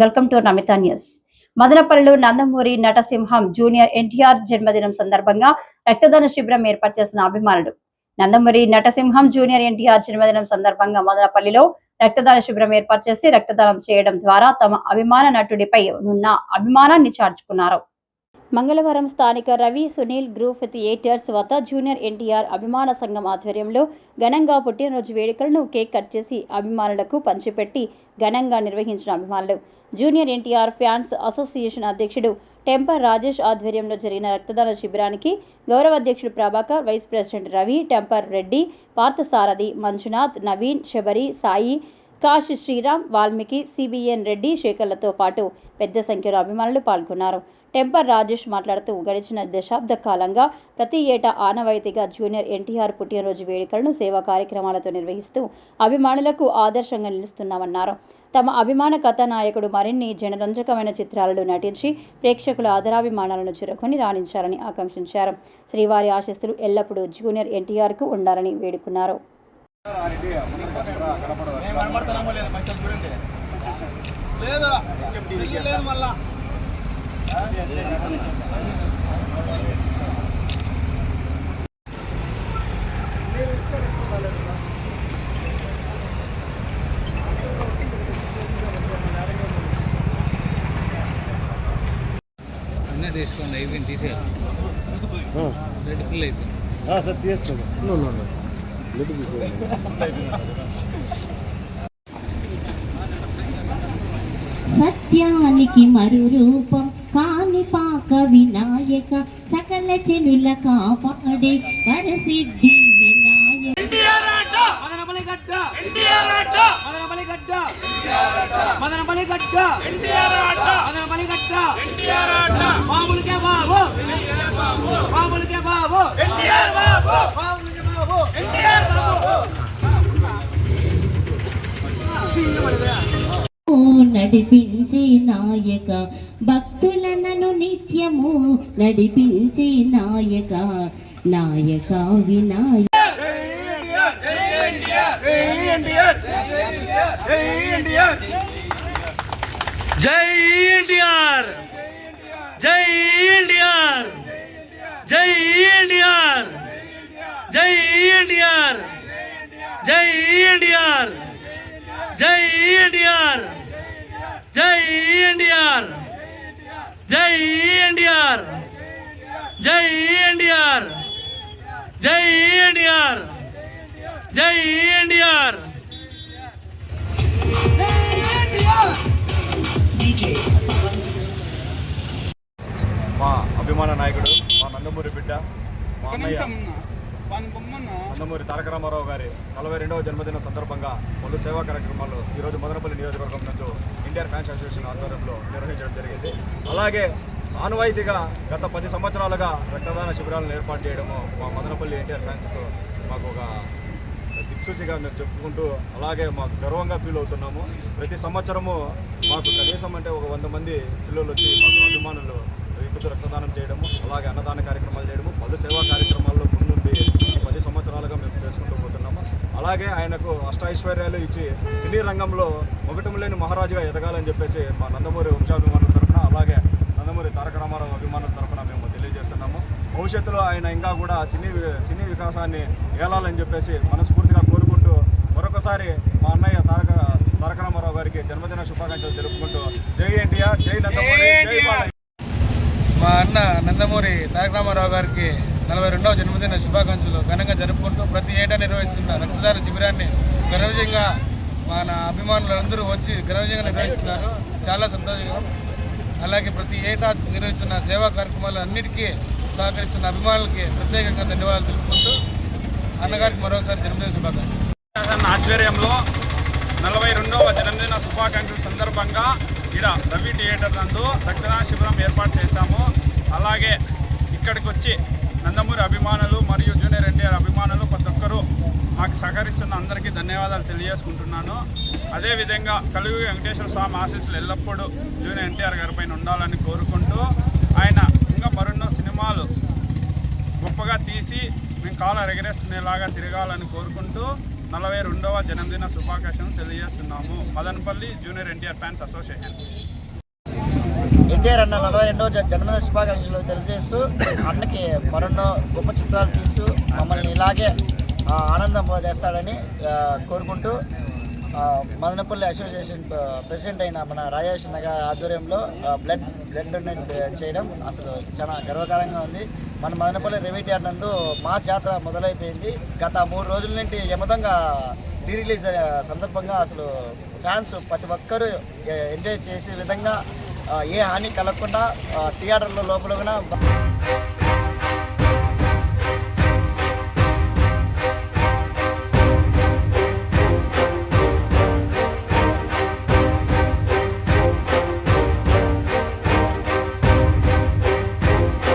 Welcome to Namita news. మదనపల్లిలో Nandamuri నటసింహం junior NTR జన్మదినం సందర్భంగా రక్తదాన శిబిరం ఏర్పాటు చేసిన అభిమానులు. నందమూరి నటసింహం జూనియర్ ఎన్టీఆర్ జన్మదినం సందర్భంగా మదనపల్లిలో రక్తదాన శిబిరం ఏర్పాటు చేసి రక్తదానం చేయడం ద్వారా తమ అభిమాన నటుడిపై ఉన్న అభిమానాన్ని చార్చుకున్నారు మంగళవారం స్థానిక రవి సునీల్ గ్రూప్ థియేటర్స్ వద్ద జూనియర్ ఎన్టీఆర్ అభిమాన సంఘం ఆధ్వర్యంలో ఘనంగా పుట్టినరోజు వేడుకలను కేక్ కట్ చేసి అభిమానులకు పంచిపెట్టి ఘనంగా నిర్వహించిన అభిమానులు. జూనియర్ ఎన్టీఆర్ ఫ్యాన్స్ అసోసియేషన్ అధ్యక్షుడు టెంపర్ రాజేష్ ఆధ్వర్యంలో జరిగిన రక్తదాన శిబిరానికి గౌరవ అధ్యక్షుడు Prabhakar vice president Ravi temper Reddy Parthasarathy Manjunath Naveen Sabari Sai Kashi Sriram Valmiki CBN Reddy శేఖర్లతో పాటు పెద్ద సంఖ్యలో అభిమానులు పాల్గొన్నారు. టెంపర్ రాజేష్ మాట్లాడుతూ గడిచిన దశాబ్ద కాలంగా ప్రతి ఏటా ఆనవాయితీగా జూనియర్ ఎన్టీఆర్ పుట్టినరోజు వేడుకలను సేవా కార్యక్రమాలతో నిర్వహిస్తూ అభిమానులకు ఆదర్శంగా నిలుస్తున్నామన్నారు తమ అభిమాన కథానాయకుడు మరిన్ని జనరంజకమైన చిత్రాలలో నటించి ప్రేక్షకుల ఆదరాభిమానాలను చేరుకొని రాణించాలని ఆకాంక్షించారు శ్రీవారి ఆశస్సులు ఎల్లప్పుడూ జూనియర్ ఎన్టీఆర్కు ఉండాలని వేడుకున్నారు లేదా లేదు మళ్ళా తీసుకోండి అయిపోయింది తీసేయాలి. రెడ్ ఫుల్ అయిపోయింది సార్ తీసుకోండి. లెట్ తీసుకోండి సత్యానికి మరు రూపం కాణిపాక వినాయక సకల చెనుల కాపాడే వరసిద్ధి వినాయక మామూలుకే బాబు మామూలుకే బాబు మామూలుకే బాబు నడిపించే నాయక. భక్తులనను నిత్యము నడిపించే నాయక. నాయక వినాయక. జై ఎన్టీఆర్. జై ఎన్టీఆర్. జై ఎన్టీఆర్. జై ఎన్టీఆర్. జై ఎన్టీఆర్. జై ఎన్టీఆర్. జై ఎన్టీఆర్! జై ఎన్టీఆర్! జై ఎన్టీఆర్! జై ఎన్టీఆర్! జై ఎన్టీఆర్! మా అభిమాన నాయకుడు మా నందమూరి బిడ్డ మా అన్నయ్య. నందమూరి తారక రామారావు గారి నలభై రెండవ జన్మదిన సందర్భంగా పలు సేవా కార్యక్రమాలు ఈరోజు మదనపల్లి నియోజకవర్గం నందు ఇండియన్ ఫ్యాన్స్ అసోసియేషన్ ఆధ్వర్యంలో నిర్వహించడం జరిగింది. అలాగే ఆనవాయితీగా గత పది సంవత్సరాలుగా రక్తదాన శిబిరాలను ఏర్పాటు చేయడము మా మదనపల్లి ఎన్టీఆర్ ఫ్యాన్స్కు మాకు ఒక దిక్సూచిగా మేము చెప్పుకుంటూ అలాగే మాకు గర్వంగా ఫీల్ అవుతున్నాము. ప్రతి సంవత్సరము మాకు కనీసం అంటే ఒక వంద మంది పిల్లలు వచ్చి మాకు అభిమానులు ఇంటితో రక్తదానం చేయడము అలాగే అన్నదాన కార్యక్రమాలు చేయడము పలు సేవా కార్యక్రమాల్లో పది సంవత్సరాలుగా మేము చేసుకుంటూ పోతున్నాము. అలాగే ఆయనకు అష్టైశ్వర్యాలు ఇచ్చి సినీ రంగంలో మొగటం లేని మహారాజుగా ఎదగాలని చెప్పేసి మా నందమూరి వంశాభిమానుల తరఫున అలాగే నందమూరి తారక రామారావు అభిమానుల తరఫున మేము తెలియజేస్తున్నాము. భవిష్యత్తులో ఆయన ఇంకా కూడా సినీ సినీ వికాసాన్ని ఏలాలని చెప్పేసి మనస్ఫూర్తిగా కోరుకుంటూ మరొకసారి మా అన్నయ్య తారక తారక రామారావు గారికి జన్మదిన శుభాకాంక్షలు తెలుపుకుంటూ జై ఎన్టీఆర్ జై నందమూరి మా అన్న నందమూరి తారక రామారావు గారికి నలభై రెండవ జన్మదిన శుభాకాంక్షలు ఘనంగా జరుపుకుంటూ ప్రతి ఏటా నిర్వహిస్తున్న రక్తదాన శిబిరాన్ని ఘనవిజయంగా మన అభిమానులందరూ వచ్చి ఘనవిజయంగా నిర్వహిస్తున్నారు. చాలా సంతోషంగా అలాగే ప్రతి ఏటా నిర్వహిస్తున్న సేవా కార్యక్రమాలు అన్నిటికీ సహకరిస్తున్న అభిమానులకి ప్రత్యేకంగా ధన్యవాదాలు తెలుపుకుంటూ అన్నగారికి మరోసారి జన్మదిన శుభాకాంక్షలు. ఆధ్వర్యంలో నలభై రెండవ జన్మదిన శుభాకాంక్షల సందర్భంగా ఇక్కడ రవి థియేటర్ నందు రక్తదాన శిబిరం ఏర్పాటు చేశాము. అలాగే ఇక్కడికి వచ్చి నందమూరి అభిమానులు మరియు జూనియర్ ఎన్టీఆర్ అభిమానులు ప్రతి ఒక్కరూ మాకు సహకరిస్తున్న అందరికీ ధన్యవాదాలు తెలియజేసుకుంటున్నాను. అదేవిధంగా కలుగు వెంకటేశ్వర స్వామి ఆశీస్సులు ఎల్లప్పుడూ జూనియర్ ఎన్టీఆర్ గారి పైన ఉండాలని కోరుకుంటూ ఆయన ఇంకా మరెన్నో సినిమాలు గొప్పగా తీసి మేము కాలు ఎగరేసుకునేలాగా తిరగాలని కోరుకుంటూ నలభై రెండవ జన్మదిన శుభాకాంక్షలు తెలియజేస్తున్నాము. Madanapalle junior NTR fans association. NTR అన్న నలభై రెండవ జన్మదిన శుభాకాంక్షలు తెలియజేస్తూ అన్నకి మరెన్నో గొప్ప చిత్రాలు తీస్తూ మమ్మల్ని ఇలాగే ఆనందం చేస్తాడని కోరుకుంటూ మదనపల్లి అసోసియేషన్ ప్రెసిడెంట్ అయిన మన రాజేష్ నగర్ ఆధ్వర్యంలో బ్లడ్ బ్లడ్ డొనేట్ చేయడం అసలు చాలా గర్వకారంగా ఉంది. మన మదనపల్లి రెవెన్యూ అన్నందు నందు మా జాతర మొదలైపోయింది. గత మూడు రోజుల నుండి యమదంగా రీ రిలీజ్ సందర్భంగా అసలు ఫ్యాన్స్ ప్రతి ఒక్కరూ ఎంజాయ్ చేసే విధంగా ఏ హాని కలగకుండా ఆ, లోపల కూడా